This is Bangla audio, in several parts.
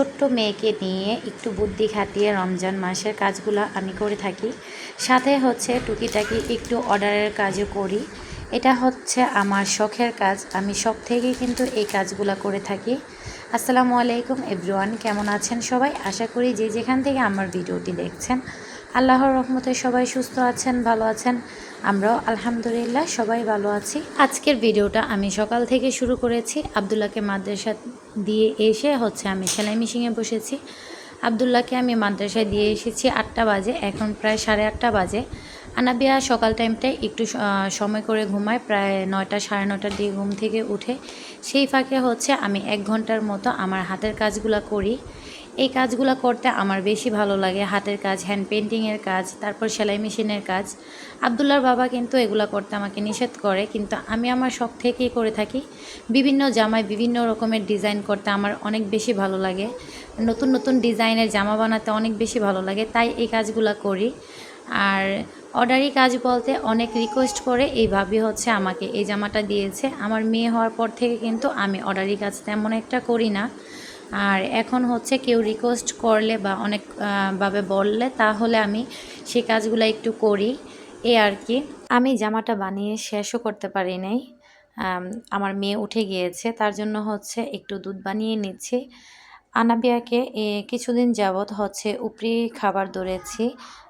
ছোট্ট মেয়েকে নিয়ে একটু বুদ্ধি খাটিয়ে রমজান মাসের কাজগুলো আমি করে থাকি। সাথে হচ্ছে টুকিটাকি একটু অর্ডারের কাজও করি। এটা হচ্ছে আমার শখের কাজ। আমি শখ থেকেই কিন্তু এই কাজগুলো করে থাকি। আসসালামু আলাইকুম এভরিওয়ান, কেমন আছেন সবাই? আশা করি যে যেখান থেকে আমার ভিডিওটি দেখছেন, আল্লাহর রহমতে সবাই সুস্থ আছেন, ভালো আছেন। আমরাও আলহামদুলিল্লাহ সবাই ভালো আছি। আজকের ভিডিওটা আমি সকাল থেকে শুরু করেছি। আবদুল্লাহকে মাদ্রাসা দিয়ে এসে হচ্ছে আমি সেলাই মেশিনে বসেছি। আবদুল্লাহকে আমি মাদ্রাসায় দিয়ে এসেছি আটটা বাজে, এখন প্রায় সাড়ে আটটা বাজে। আনাবিয়া সকাল টাইমটায় একটু সময় করে ঘুমায়, প্রায় নয়টা, সাড়ে নটার দিকে ঘুম থেকে উঠে। সেই ফাঁকে হচ্ছে আমি এক ঘণ্টার মতো আমার হাতের কাজগুলো করি। এই কাজগুলো করতে আমার বেশি ভালো লাগে। হাতের কাজ হ্যান্ড পেন্টিংয়ের কাজ, তারপর সেলাই মেশিনের কাজ। আবদুল্লার বাবা কিন্তু এগুলো করতে আমাকে নিষেধ করে, কিন্তু আমি আমার শখ থেকেই করে থাকি। বিভিন্ন জামায় বিভিন্ন রকমের ডিজাইন করতে আমার অনেক বেশি ভালো লাগে। নতুন নতুন ডিজাইনের জামা বানাতে অনেক বেশি ভালো লাগে, তাই এই কাজগুলো করি। আর অর্ডারি কাজ বলতে অনেক রিকোয়েস্ট করে এইভাবে হচ্ছে আমাকে এই জামাটা দিয়েছে। আমার মেয়ে হওয়ার পর থেকে কিন্তু আমি অর্ডারি কাজ তেমন একটা করি না। আর এখন হচ্ছে কেউ রিকোয়েস্ট করলে বা অনেক ভাবে বললে, তাহলে আমি সেই কাজগুলো একটু করি। এ আর কি। আমি জামাটা বানিয়ে শেষও করতে পারি নাই। আমার মেয়ে উঠে গিয়েছে, তার জন্য হচ্ছে একটু দুধ বানিয়ে নিচ্ছি। আনাবিয়াকে কিছুদিন যাবৎ হচ্ছে উপরি খাবার ধরেছি।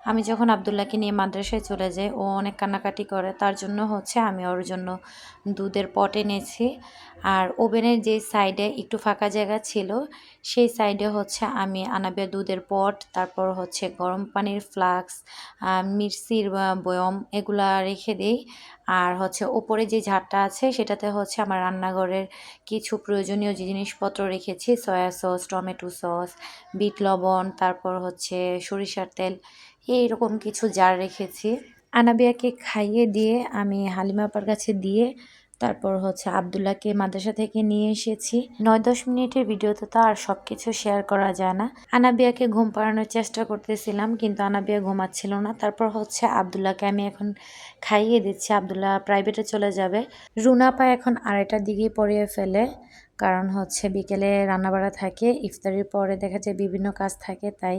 আমি যখন আবদুল্লাহকে নিয়ে মাদ্রাসায় চলে যাই ও অনেক কান্নাকাটি করে। তার জন্য হচ্ছে আমি ওর জন্য দুধের পট এনেছি। আর ওভেনের যে সাইডে একটু ফাঁকা জায়গা ছিল সেই সাইডে হচ্ছে আমি আনাবিয়া দুধের পট তারপর হচ্ছে গরম পানির ফ্লাক্স মির্চির আহ, বয়ম এগুলা রেখে দিই। আর হচ্ছে ওপরে যে ঝাড়টা আছে সেটাতে হচ্ছে আমার রান্নাঘরের কিছু প্রয়োজনীয় যে জিনিসপত্র রেখেছি soya sauce tomato sauce beet লবণ তারপর হচ্ছে সরিষার তেল এইরকম কিছু জার রেখেছি। আনাবিয়াকে খাইয়ে দিয়ে আমি হালিমা আপার কাছে দিয়ে তারপর হচ্ছে আবদুল্লাহকে মাদ্রাসা থেকে নিয়ে এসেছি। নয় দশ মিনিটের ভিডিওতে তো আর সব কিছু শেয়ার করা যায় না। আনাবিয়াকে ঘুম পাড়ানোর চেষ্টা করতেছিলাম, কিন্তু আনাবিয়া ঘুমাচ্ছিল না। তারপর হচ্ছে আবদুল্লাহকে আমি এখন খাইয়ে দিচ্ছি। আবদুল্লাহ প্রাইভেটে চলে যাবে। রুনাপা এখন আড়াইটার দিকেই পড়িয়ে ফেলে। কারণ হচ্ছে বিকেলে রান্নাবাড়া থাকে, ইফতারির পরে দেখা যায় বিভিন্ন কাজ থাকে, তাই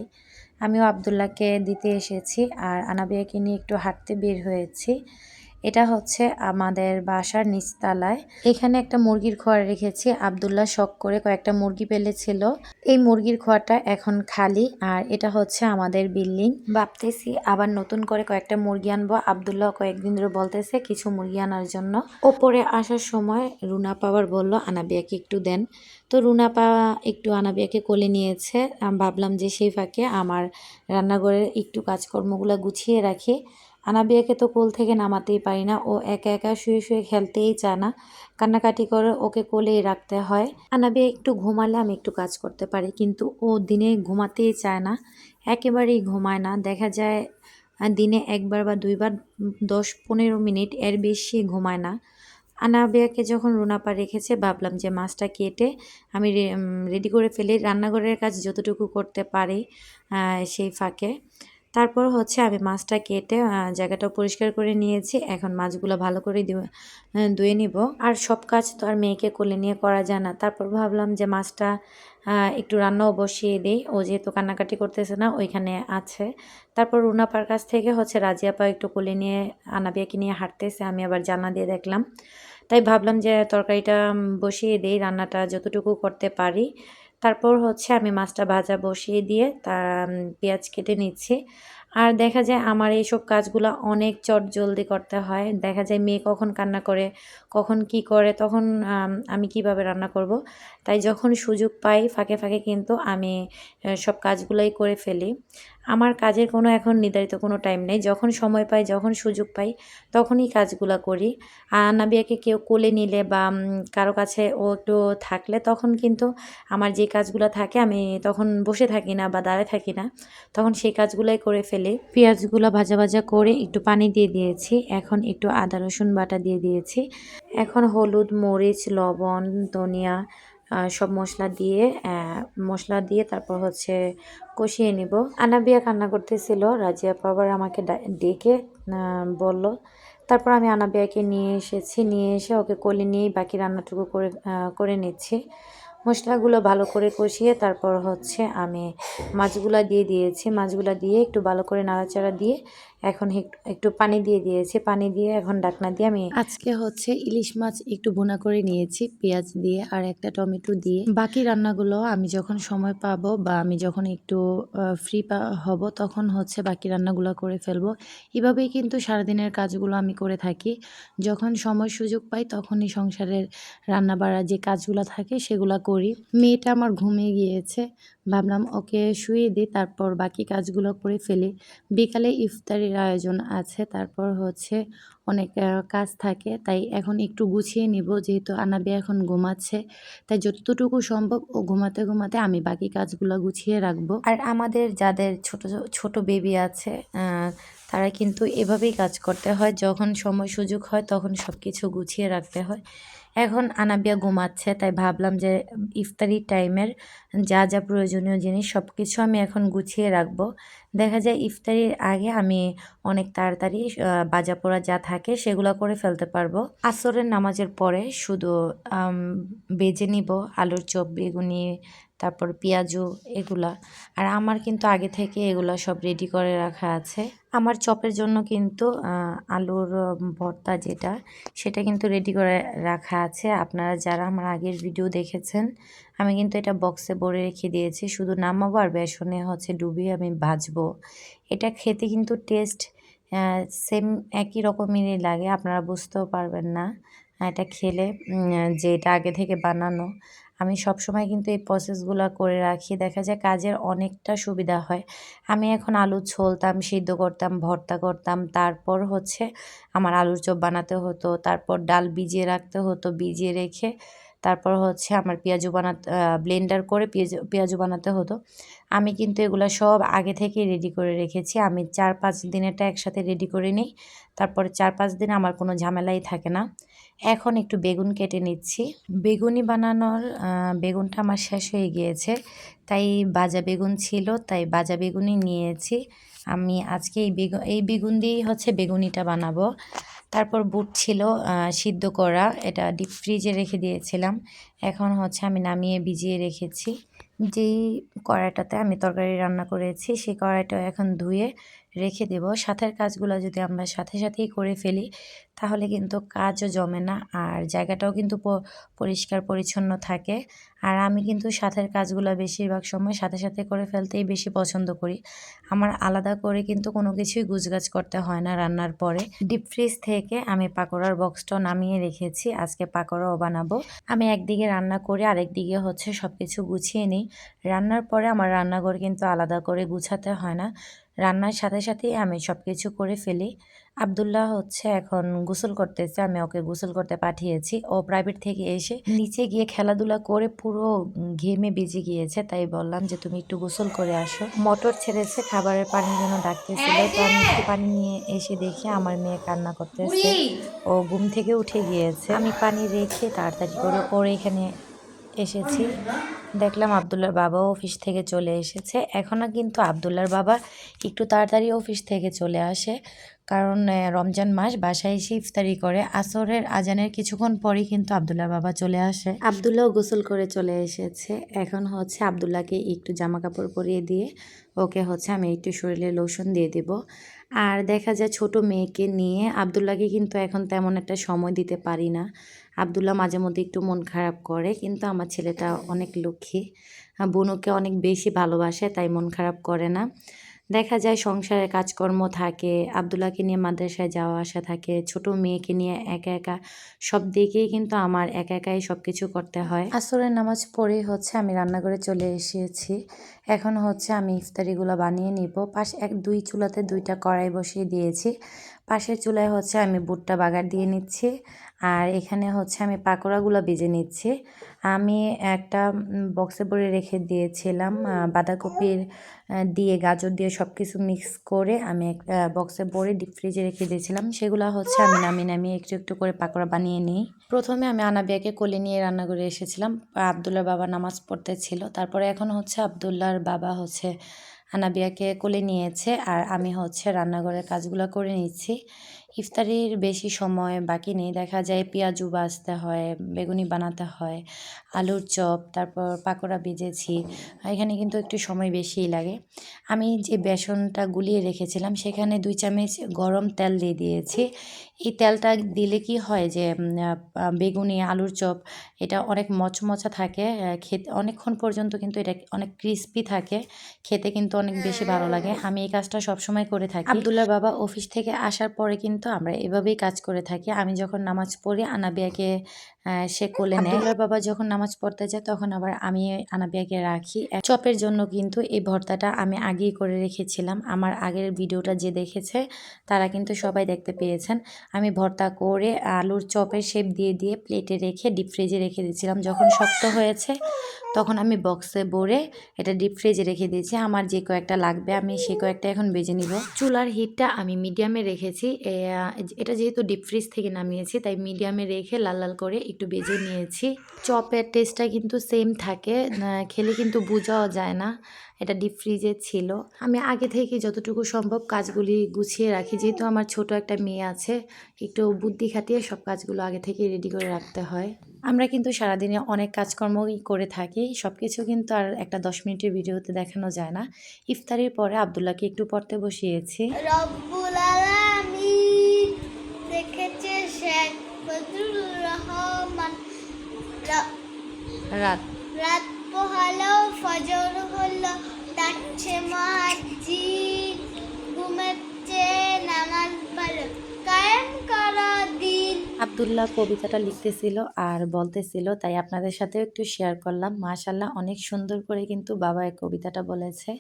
আমিও আবদুল্লাহকে দিতে এসেছি আর আনাবিয়াকে নিয়ে একটু হাঁটতে বের হয়েছি। এটা হচ্ছে আমাদের বাসার নিচতলায়। এখানে একটা মুরগির খোয়ার রেখেছি। আবদুল্লাহ শখ করে কয়েকটা মুরগি পেলেছিল। এই মুরগির খোয়াটা এখন খালি আর এটা হচ্ছে আমাদের বিল্ডিং। ভাবতেছি আবার নতুন করে কয়েকটা মুরগি আনব। আবদুল্লাহ কয়েকদিন ধরে বলতেছে কিছু মুরগি আনার জন্য। ওপরে আসার সময় রুনা পাওয়ার বলল, আনাবিয়াকে একটু দেন। তো রুনা পা একটু আনাবিয়াকে কোলে নিয়েছে। ভাবলাম যে সেই ফাঁকে আমার রান্নাঘরের একটু কাজকর্মগুলো গুছিয়ে রাখি। আনাবিয়াকে তো কোল থেকে নামাতেই পারি না। ও একা একা শুয়ে শুয়ে খেলতেই চায় না। কান্নাকাটি করে ওকে কোলেই রাখতে হয়। আনাবিয়া একটু ঘুমালে আমি একটু কাজ করতে পারি, কিন্তু ও দিনে ঘুমাতেই চায় না। একেবারেই ঘুমায় না। দেখা যায় দিনে একবার বা দুইবার, দশ পনেরো মিনিট এর বেশি ঘুমায় না। আনাবিয়াকে যখন রুনাপা রেখেছে, ভাবলাম যে মাছটা কেটে আমি রেডি করে ফেলি। রান্নাঘরের কাজ যতটুকু করতে পারি সেই ফাঁকে। তারপর হচ্ছে আমি মাছটা কেটে জায়গাটা পরিষ্কার করে নিয়েছি। এখন মাছগুলো ভালো করে ধুয়ে নিব। আর সব কাজ তো আর মেয়েকে কোলে নিয়ে করা যায় না। তারপর ভাবলাম যে মাছটা একটু রান্নাও বসিয়ে দিই। ও যেহেতু কান্নাকাটি করতেছে না, ওইখানে আছে। তারপর রুনাপার কাছ থেকে হচ্ছে রাজিয়াপা একটু কোলে নিয়ে, আনাবিয়াকে নিয়ে হাঁটতেছে। আমি আবার জানা দিয়ে দেখলাম। তাই ভাবলাম যে তরকারিটা বসিয়ে দিই, রান্নাটা যতটুকু করতে পারি। তারপর হচ্ছে আমি মাছটা ভাজা বসিয়ে দিয়ে তা পেঁয়াজ কেটে নিচ্ছি। আর দেখা যায় আমার এইসব কাজগুলো অনেক চট জলদি করতে হয়। দেখা যায় মেয়ে কখন কান্না করে, কখন কি করে, তখন, আমি কীভাবে রান্না করব? তাই যখন সুযোগ পাই, ফাঁকে ফাঁকে কিন্তু আমি সব কাজগুলোই করে ফেলি। আমার কাজের কোনো এখন নির্ধারিত কোনো টাইম নেই। যখন সময় পাই, যখন সুযোগ পাই, তখনই কাজগুলো করি। আর নাবিয়াকে কেউ কোলে নিলে বা কারও কাছে ও একটু থাকলে তখন কিন্তু আমার যে কাজগুলো থাকে, আমি তখন বসে থাকি না বা দাঁড়ায় থাকি না, তখন সেই কাজগুলোই করে ফেলি। পেঁয়াজগুলো ভাজা ভাজা করে একটু পানি দিয়ে দিয়েছি। এখন একটু আদা, রসুন বাটা দিয়ে দিয়েছি। এখন হলুদ, মরিচ, লবণ, ধনিয়া সব মশলা দিয়ে মশলা দিয়ে তারপর হচ্ছে কষিয়ে নিব। আনাবিয়া কান্না করতেছিল, রাজিয়া আবার আমাকে ডেকে বলল, তারপর আমি আনাবিয়াকে নিয়ে এসেছি, নিয়ে এসে ওকে কোলে নিয়েই বাকি রান্নাটুকু করে করে নিচ্ছি। মশলাগুলো ভালো করে কষিয়ে তারপর হচ্ছে আমি মাছগুলা দিয়ে দিয়েছি। মাছগুলা দিয়ে একটু ভালো করে নাড়াচাড়া দিয়ে এখন এক- একটু পানি দিয়ে দিয়েছি। পানি দিয়ে এখন ডাকনা দিয়ে আমি আজকে হচ্ছে ইলিশ মাছ একটু বোনা করে নিয়েছি, পেঁয়াজ দিয়ে আর একটা টমেটো দিয়ে। বাকি রান্নাগুলো আমি যখন সময় পাবো বা আমি যখন একটু ফ্রি হব তখন হচ্ছে বাকি রান্নাগুলো করে ফেলব। এভাবেই কিন্তু সারাদিনের কাজগুলো আমি করে থাকি। যখন সময় সুযোগ পাই তখনই সংসারের রান্না বাড়া যে কাজগুলো থাকে সেগুলো করি। মেয়েটা আমার ঘুমিয়ে গিয়েছে। ভাবলাম, ওকে শুয়ে দিই তারপর বাকি কাজগুলো করে ফেলি। বিকালে ইফতারির আয়োজন আছে, তারপর হচ্ছে অনেক কাজ থাকে। তাই এখন একটু গুছিয়ে নিব, যেহেতু আনাবে এখন ঘুমাচ্ছে। তাই যতটুকু সম্ভব ও ঘুমাতে ঘুমাতে আমি বাকি কাজগুলো গুছিয়ে রাখব। আর আমাদের যাদের ছোট ছোট বেবি আছে তারা কিন্তু এভাবেই কাজ করতে হয়। যখন সময় সুযোগ হয়, তখন সব কিছু গুছিয়ে রাখতে হয়। এখন আনাবিয়া ঘুমাচ্ছে, তাই ভাবলাম যে ইফতারি টাইমের যা যা প্রয়োজনীয় জিনিস সব কিছু আমি এখন গুছিয়ে রাখব। দেখা যায় ইফতারির আগে আমি অনেক তাড়াতাড়ি বাজা পোড়া যা থাকে সেগুলো করে ফেলতে পারব। আসরের নামাজের পরে শুধু বেজে নিব, আলুর চপ, বেগুনি, তারপর পেঁয়াজু এগুলা। আর আমার কিন্তু আগে থেকে এগুলা সব রেডি করে রাখা আছে। আমার চপের জন্য কিন্তু আলুর ভর্তা যেটা, সেটা কিন্তু রেডি করে রাখা আছে। আপনারা যারা আমার আগের ভিডিও দেখেছেন, আমি কিন্তু এটা বক্সে ভরে রেখে দিয়েছি। শুধু নামাবো আর বেসনে হচ্ছে ডুবিয়ে আমি ভাজবো। এটা খেতে কিন্তু টেস্ট সেম একই রকমেরই লাগে, আপনারা বুঝতেও পারবেন না। এটা খেলে যে এটা আগে থেকে বানানো, আমি সব সময় কিন্তু এই প্রসেসগুলো করে রাখি। দেখা যায় কাজের অনেকটা সুবিধা হয়। আমি এখন আলু ছলতাম সিদ্ধ করতাম, ভর্তা করতাম, তারপর হচ্ছে আমার আলুর চপ বানাতে হতো, তারপর ডাল ভিজিয়ে রাখতে হতো, ভিজিয়ে রেখে তারপর হচ্ছে আমার পেঁয়াজু বানাতে ব্লেন্ডার করে পেঁয়াজ, পেঁয়াজু বানাতে হতো। আমি কিন্তু এগুলো সব আগে থেকেই রেডি করে রেখেছি। আমি চার পাঁচ দিনেরটা একসাথে রেডি করে নিই। তারপরে চার পাঁচ দিন আমার কোনো ঝামেলাই থাকে না। এখন একটু বেগুন কেটে নিচ্ছি। বেগুনি বানানোর বেগুনটা আমার শেষ হয়ে গিয়েছে। তাই বাজা বেগুন ছিল, তাই বাজা বেগুনই নিয়েছি। আমি আজকে এই বেগুন এই বেগুন দিয়েই হচ্ছে বেগুনিটা বানাবো। তারপর বুট ছিল সিদ্ধ করা, এটা ডিপ ফ্রিজে রেখে দিয়েছিলাম। এখন হচ্ছে আমি নামিয়ে ভিজিয়ে রেখেছি। যেই কড়াইটাতে আমি তরকারি রান্না করেছি, সেই কড়াইটা এখন ধুয়ে রেখে দেব। সাথের কাজগুলো যদি আমরা সাথে সাথেই করে ফেলি, তাহলে কিন্তু কাজও জমে না আর জায়গাটাও কিন্তু পরিষ্কার পরিচ্ছন্ন থাকে। আর আমি কিন্তু সাথের কাজগুলো বেশিরভাগ সময় সাথে সাথে করে ফেলতেই বেশি পছন্দ করি। আমার আলাদা করে কিন্তু কোনো কিছুই গুজগাছ করতে হয় না রান্নার পরে। ডিপ ফ্রিজ থেকে আমি পাকোড়ার বক্সটাও নামিয়ে রেখেছি। আজকে পাকোড়াও বানাবো। আমি একদিকে রান্না করে, আরেকদিকে হচ্ছে সব কিছু গুছিয়ে নিই। রান্নার পরে আমার রান্নাঘর কিন্তু আলাদা করে গুছাতে হয় না। রান্নার সাথে সাথেই আমি সব কিছু করে ফেলি। আবদুল্লাহ হচ্ছে এখন গোসল করতেছে আমি ওকে গোসল করতে পাঠিয়েছি। ও প্রাইভেট থেকে এসে নিচে গিয়ে খেলাধুলা করে পুরো ঘেমে বেজে গিয়েছে তাই বললাম যে তুমি একটু গোসল করে আসো। মোটর ছেড়েছে খাবারের পানি যেন ডাকতেছিল তো আমি একটু পানি নিয়ে এসে দেখি আমার মেয়ে কান্না করতেছে। ও ঘুম থেকে উঠে গিয়েছে। আমি পানি রেখে তাড়াতাড়ি করে ওর এখানে এসেছি। দেখলাম আবদুল্লার বাবাও অফিস থেকে চলে এসেছে। এখনও কিন্তু আবদুল্লার বাবা একটু তাড়াতাড়ি অফিস থেকে চলে আসে। কারণ রমজান মাস, বাসায় এসে ইফতারি করে। আসরের, আজানের কিছুক্ষণ পরেই কিন্তু আবদুল্লার বাবা চলে আসে। আবদুল্লাও গোসল করে চলে এসেছে। এখন হচ্ছে আবদুল্লাহকে একটু জামা কাপড় পরিয়ে দিয়ে ওকে হচ্ছে আমি একটু শরীরে লোশন দিয়ে দেব। আর দেখা যায় ছোট মেয়েকে নিয়ে আবদুল্লাহকে কিন্তু এখন তেমন একটা সময় দিতে পারি না। আবদুল্লাহ মাঝে মধ্যে একটু মন খারাপ করে, কিন্তু আমার ছেলেটা অনেক লক্ষ্মী। বোনুকে অনেক বেশি ভালোবাসে, তাই মন খারাপ করে না। দেখা যায় সংসারের কাজকর্ম থাকে, আবদুল্লাহকে নিয়ে মাদ্রাসায় যাওয়া আসা থাকে, ছোট মেয়েকে নিয়ে একা একা, সব দিকেই কিন্তু আমার একা একাই সব কিছু করতে হয়। আসরের নামাজ পড়ে হচ্ছে আমি রান্নাঘরে চলে এসেছি। এখন হচ্ছে আমি ইফতারিগুলো বানিয়ে নিব। পাশ এক দুই চুলাতে দুইটা কড়াই বসিয়ে দিয়েছি। পাশের চুলায় হচ্ছে আমি বুটটা বাগার দিয়ে নিচ্ছি। আর এখানে হচ্ছে আমি পাকোড়াগুলো বেজে নিচ্ছি। আমি একটা বক্সে ভরে রেখে দিয়েছিলাম বাঁধাকপির দিয়ে গাজর দিয়ে সব কিছু মিক্স করে আমি এক বক্সে ভরে ডিপ ফ্রিজে রেখে দিয়েছিলাম। সেগুলো হচ্ছে আমি নামিয়ে নামিয়ে একটু একটু করে পাকোড়া বানিয়ে নিই। প্রথমে আমি আনাবিয়াকে কোলে নিয়ে রান্না করে এসেছিলাম। আবদুল্লার বাবা নামাজ পড়তে ছিল তারপরে এখন হচ্ছে আবদুল্লার বাবা হচ্ছে আনাবিয়াকে কোলে নিয়েছে আর আমি হচ্ছে রান্নাঘরের কাজগুলো করে নিচ্ছি। ইফতারির বেশি সময় বাকি নেই। দেখা যায় পেঁয়াজু বাছতে হয়, বেগুনি বানাতে হয়, আলুর চপ, তারপর পাকোড়া ভেজেছি। এখানে কিন্তু একটু সময় বেশিই লাগে। আমি যে বেসনটা গুলিয়ে রেখেছিলাম, সেখানে দুই চামচ গরম তেল দিয়ে দিয়েছি। এই তেলটা দিলে কি হয় যে বেগুনি আলুর চপ এটা অনেক মচমচা থাকে খেতে অনেকক্ষণ পর্যন্ত কিন্তু এটা অনেক ক্রিস্পি থাকে খেতে কিন্তু অনেক বেশি ভালো লাগে। আমি এই কাজটা সবসময় করে থাকি। আবদুল্লার বাবা অফিস থেকে আসার পরে কিন্তু আমরা এভাবেই কাজ করে থাকি। আমি যখন নামাজ পড়ি আনাবিয়াকে সে কোলে নেয়। বাবা যখন নামাজ পড়তে যায় তখন আবার আমি আনাবিয়াকে রাখি। চপের জন্য কিন্তু এই ভর্তাটা আমি আগেই করে রেখেছিলাম। আমার আগের ভিডিওটা যে দেখেছে তারা কিন্তু সবাই দেখতে পেয়েছেন। আমি ভর্তা করে আলুর চপের শেপ দিয়ে দিয়ে প্লেটে রেখে ডিপ ফ্রিজে রেখে দিয়েছিলাম। যখন শক্ত হয়েছে তখন আমি বক্সে ভরে এটা ডিপ ফ্রিজে রেখে দিয়েছি। আমার যে কয়েকটা লাগবে আমি সে কয়েকটা এখন বেজে নিব। চুলার হিটটা আমি মিডিয়ামে রেখেছি। এটা যেহেতু ডিপ ফ্রিজ থেকে নামিয়েছি তাই মিডিয়ামে রেখে লাল লাল করে একটু বেজে নিয়েছি। চপের টেস্টটা কিন্তু সেম থাকে। খেলে কিন্তু বোঝাও যায় না। এটা ডিপ ফ্রিজে ছিল। আমি আগে থেকে যতটুকু সম্ভব কাজগুলি গুছিয়ে রাখি। যেহেতু আমার ছোট একটা মেয়ে আছে, একটু বুদ্ধি খাটিয়ে সব কাজগুলো আগে থেকে রেডি করে রাখতে হয়। আমরা কিন্তু সারাদিনে অনেক কাজকর্মই করে থাকি। সব কিছু কিন্তু আর একটা দশ মিনিটের ভিডিওতে দেখানো যায় না। ইফতারির পরে আবদুল্লাহকে একটু পড়তে বসিয়েছি। রহমান। রাত। রাত পোহালো ফজর হলো ডাকছে মহাজিন ঘুমাচ্ছে নামাজ পড়ো। কায়েম করো দিন। আবদুল্লাহ কবিতাটা লিখতেছিল আর বলতেছিল তাই আপনাদের সাথেও একটু শেয়ার করলাম। মাশাল্লাহ অনেক সুন্দর করে কিন্তু বাবা এই কবিতাটা বলেছে।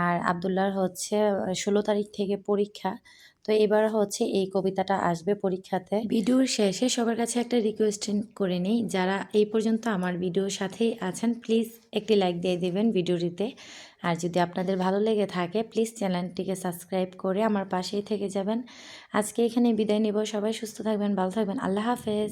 আর আবদুল্লাহর হচ্ছে ষোলো তারিখ থেকে পরীক্ষা। তো এবার হচ্ছে এই কবিতাটা আসবে পরীক্ষাতে। ভিডিওর শেষে সবার কাছে একটা রিকোয়েস্ট করে নিই। যারা এই পর্যন্ত আমার ভিডিওর সাথেই আছেন প্লিজ একটি লাইক দিয়ে দেবেন ভিডিওটিতে। আর যদি আপনাদের ভালো লেগে থাকে প্লিজ চ্যানেলটিকে সাবস্ক্রাইব করে আমার পাশেই থেকে যাবেন। আজকে এখানে বিদায় নিব। সবাই সুস্থ থাকবেন, ভালো থাকবেন। আল্লাহ হাফেজ।